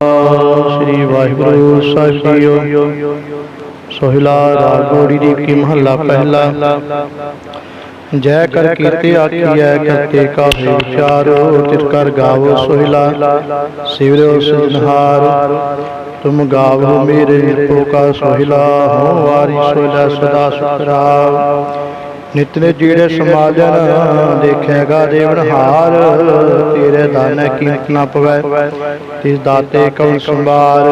ਸ੍ਰੀ ਵਾਹਿਗੁਰੂ ਸਾਹਿਬ ਸੋਹਿਲਾ ਰਾਗ ਦੀ ਕੀ ਮਹੱਲਾ ਪਹਿਲਾ। ਜੈ ਕਰ ਕੀਰਤੀ ਆਖੀਐ ਕਰਤੇ ਕਾਹੇ ਵਿਚਾਰੋ ਤਿਤ ਕਰ ਗਾਵੋ ਸੋਹਿਲਾ। ਸਿਵਰਿਓ ਸਿਜਨਹਾਰ ਤੁਮ ਗਾਵੋ ਮੇਰੇ ਨਿਤੋ ਕਾ ਸੋਹਿਲਾ। ਹੋ ਵਾਰੀ ਸੋਹਿਲਾ ਸਦਾ ਸੁਖਰਾਵ ਨਿਤ ਨੇ ਜਿਹੜੇ ਸਮਾਜਨ ਦੇਖੇਗਾ ਦੇਵਨਹਾਰ ਤੇਰੇ ਦਾਨ ਕੀਮਤ ਨਾ ਪਵੈ। ਤਿਸ ਦਾਤੇ ਕਉ ਸੰਭਾਰ।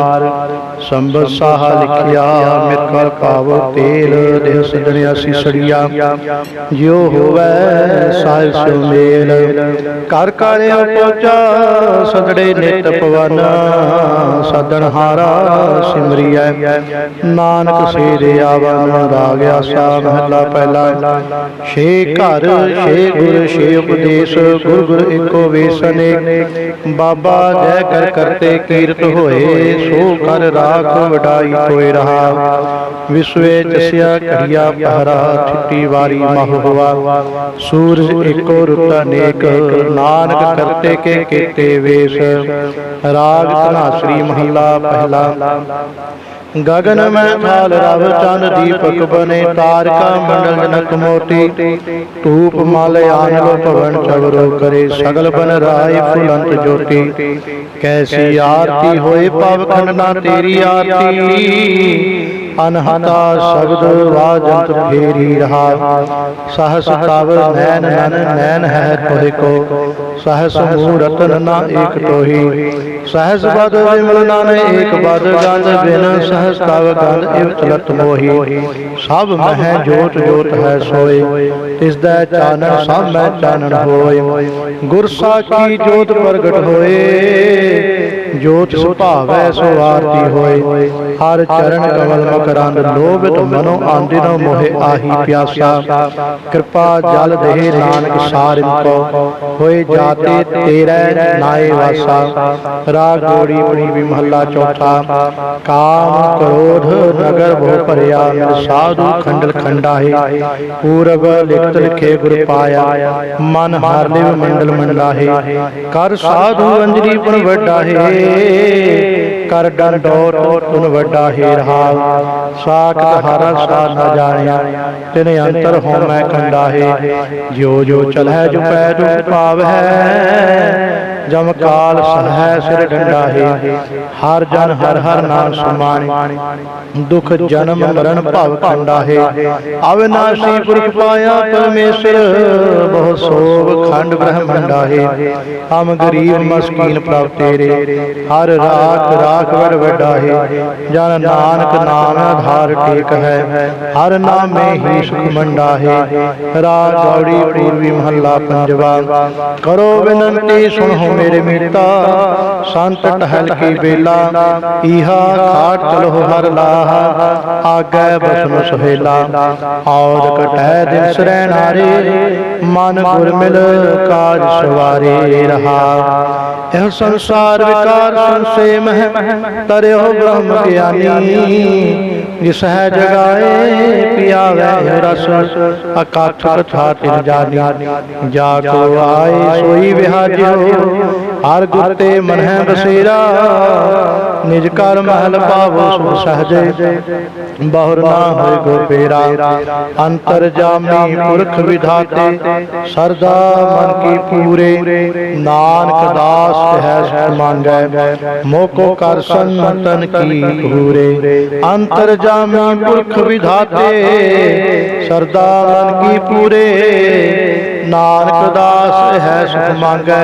ਸੰਬਤ ਸਾਹ ਲਿਖਿਆ ਮਿਤ ਕਰ ਪਾਵੋ ਤੇਲ ਦੇਹ ਸਦਣਿਆ ਸੀਸੜੀਆ ਜਿਉ ਹੋਵੈ ਸਾਹਿਬ ਸਿਉ ਮੇਲ ਕਰ ਕਰ ਪਹੁੰਚਾ, ਸਦੜੇ ਨਿਤ ਪਵਨ ਸਦਨ ਹਾਰਾ ਸਿਮਰੀਐ। ਨਾਨਕ ਸੇ ਦੇ ਆਵਨ ਰਾਗ ਆਸਾ ਮਹਲਾ ਪਹਿਲਾ। ਛੇ ਘਰ, ਛੇ ਗੁਰ, ਛੇ ਉਪਦੇਸ਼, ਗੁਰ ਗੁਰ ਏਕੋ ਵੇਸਨੇ। ਬਾਬਾ ਜੈ ਕਰ ਕਰਤੇ ਕੀਰਤ ਹੋਏ, ਸੋ ਕਰ ਰਾਖ ਵਡਾਈ ਹੋਏ ਰਹਾ। ਵਿਸਵੇ ਜਸਿਆ ਘੜੀਆ ਪਹਰਾ, ਛਿੱਟੀ ਵਾਰੀ ਮਹ ਸੂਰਜ ਏਕੋ ਰੁੱਤ ਨੇਕ, ਨਾਨਕ ਕਰਤੇ ਕੇ ਕੀਤੇ ਵੇਸ਼। ਰਾਗ ਧਨਾਸਰੀ ਮਹੱਲਾ ਪਹਿਲਾ। ਗगन ਮੈਂ ਥਾਲ ਰਵ ਚੰਦ ਦੀਪਕ ਬਨੇ, ਤਾਰਕਾ ਮੰਡਲ ਜਨਕ ਮੋਤੀ। ਧੂਪ ਮਲ ਆਨ ਲੋ ਭਵਨ ਚਵਰੋ ਕਰੇ, ਸਗਲ ਬਨ ਰਾਏ ਫੁਲੰਤ ਜੋਤੀ। ਕੈਸੀ ਆਰਤੀ ਹੋਏ ਪਵ ਕੰਨਾ ਤੇਰੀ ਆਰਤੀ। ਅਨਹਤਾ ਸ਼ਬਦ ਵਾਜੰਤ ਫੇਰੀ ਰਹਾ। ਸਹਸ ਕਾਵਰ ਨੈਣ ਨਨ, ਨੈਣ ਹੈ ਤੋਹਿ ਕੋ। ਸਹਸ ਮੂਰਤਨ ਨਾ ਏਕ ਤੋਹੀ। ਸਹਸ ਬਦ ਵਿਮਲ ਨਾਨ, ਏਕ ਬਦ ਗੰਧ ਬਿਨ। ਸਹਸ ਕਾਵ ਗੰਧ ਇਵ ਚਲਤ ਮੋਹੀ। ਸਭ ਮਹਿ ਜੋਤ ਜੋਤ ਹੈ ਸੋਏ। ਤਿਸ ਦਾ ਚਾਨਣ ਸਭ ਮੈਂ ਚਾਨਣ ਹੋਏ। ਗੁਰ ਸਾਖੀ ਜੋਤ ਪ੍ਰਗਟ ਹੋਏ। ਜੋਤ ਸੁਭਾਵੈ ਸੋ ਆਰਤੀ ਹੋਏ। ਹਰ ਚਰਨ ਕਮਲ ਮਖ ਮਕਰੰਦ ਲੋਭਿਤ ਮਨੋ ਆਂਦਿਨੋ ਮੋਹਿ ਆਹੀ ਪਿਆਸਾ। ਕਿਰਪਾ ਜਲ ਦੇਹ ਨਾਨਕ ਸਾਰਿਨ ਕੋ। ਹੋਏ ਜਾਤੇ ਤੇਰੇ ਨਾਏ ਵਾਸਾ। ਰਾਗ ਗੋੜੀ ਪੜੀ ਮਹੱਲਾ ਚੌਥਾ। ਕਾਮ ਕ੍ਰੋਧ ਨਗਰ ਭੋ ਭਰਿਆ। ਮਿਲ ਸਾਧੂ ਖੰਡਲ ਖੰਡਾਹੇ। ਪੂਰਬ ਲਿਖਤ ਲਿਖੇ ਗੁਰ ਪਾਇਆ। ਮਨ ਹਰ ਲਿਵ ਮੰਡਲ ਮੰਡਾਹੇ। ਕਰ ਸਾਧੂ ਅੰਜਲੀ ਪੁਨ ਵੱਡਾਹੇ ਕਰ ਡੰਡੋਤ ਤੁਨ ਵੱਡਾ ਹੀ ਰਹਾ। ਸਾਖਤ ਹਰ ਸਾ ਨ ਜਾਣਿਆ, ਤਿਨ ਅੰਤਰ ਹੋ ਮੈਂ ਕੰਡਾਹੇ ਜੋ ਜੋ ਚਲਹਿ ਜੋ ਪੈ ਦੁਖ ਪਾਵੈ ਜਮ ਕਾਲ ਸਹੈ ਸਿਰ ਡੰਡਾਹੇ ਹਰ ਜਨ ਹਰ ਹਰ ਨਾਮ ਸਮਾਣੇ। ਦੁਖ ਜਨਮ ਮਰਨ ਭਵ ਖੰਡਾਹੇ ਅਵਿਨਾਸ਼ੀ ਪੁਰਖ ਪਾਇਆ ਪਰਮੇਸ਼ਰ, ਬਹੁ ਸੋਭ ਖੰਡ ਬ੍ਰਹਮੰਡਾਹੇ ਹਮ ਗਰੀਬ ਮਸਕੀਨ ਪ੍ਰਭ ਤੇਰੇ, ਹਰ ਰਾਖ ਰਾਖ ਵਡ ਵੱਡਾਹੇ ਜਨ ਨਾਨਕ ਨਾਮ ਆਧਾਰ ਟੇਕ ਹੈ। ਹਰ ਨਾਮੇ ਹੀ ਸੁਖ ਮੰਡਾਹੇ ਰਾਗ ਗੌੜੀ ਪੂਰਵੀ ਮਹੱਲਾ ਪੰਜਵਾ। ਕਰੋ ਬਿਨੰਤੀ ਸੁਣੋ ਮੇਰੇ ਮੀਤਾ, ਸੰਤ ਟਹਿਲ ਕੀ ਬੇਲਾ ਈਹਾ ਖਾਟ ਚਲੋ ਹਰ ਲਾਹ, ਆਗੈ ਬਸਨ ਸੁਹੇਲਾ। ਔਰ ਕਟਹਿ ਦਿਨ ਸਰੈ ਨਾਰੇ, ਮਨ ਗੁਰ ਮਿਲ ਕਾਜ ਸਵਾਰੇ ਰਹਾ। ਇਹ ਸੰਸਾਰ ਵਿਕਾਰ ਸੰਸੇ ਮਹਿ ਤਰਿਓ ਬ੍ਰਹਮ ਗਿਆਨੀ। ਜਿਸ ਹੈ ਜਗਾਏ, ਪਿਆਵੇ ਰਸ। ਅਕਾਠ ਕਥਾ ਤਿਨ ਜਾਨੀ। ਜਾ ਕੋ ਆਏ ਸੋਈ ਵਿਹਾਜਿਓ। ਹਰ ਗੁਰ ਤੇ ਮਨ ਹੈ ਬਸੇਰਾ। ਨਿਜ ਕਰ ਮਹਲ ਪਾਵੋ ਸੁ ਸਹਜੇ। ਬਹੁਰ ਨਾ ਹੋਏ ਗੋ ਪੇਰਾ। ਅੰਤਰ ਜਾਮੀ ਪੁਰਖ ਵਿਧਾਤੇ। ਸਰਦਾ ਮਨ ਕੀ ਪੂਰੇ। ਨਾਨਕ ਦਾਸ ਹੈ ਸੋ ਮੰਗੈ ਮੋਕੋ ਕਰ ਸੰਤਨ ਕੀ ਪੂਰੇ ਅੰਤਰ ਜਾਮੀ ਪੁਰਖ ਵਿਧਾਤੇ। ਸਰਦਾ ਮਨ ਕੀ ਪੂਰੇ। ਨਾਨਕ ਦਾਸ ਹੈ ਸੁਖ ਮੰਗੈ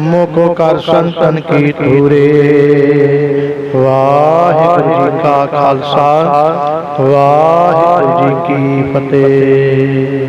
ਮੋਕੋ ਕਰ ਸੰਤਨ ਕੀ ਤੂਰੇ ਵਾਹਿਗੁਰੂ ਜੀ ਕਾ ਖਾਲਸਾ। ਵਾਹਿਗੁਰੂ ਜੀ ਕੀ ਫਤਿਹ।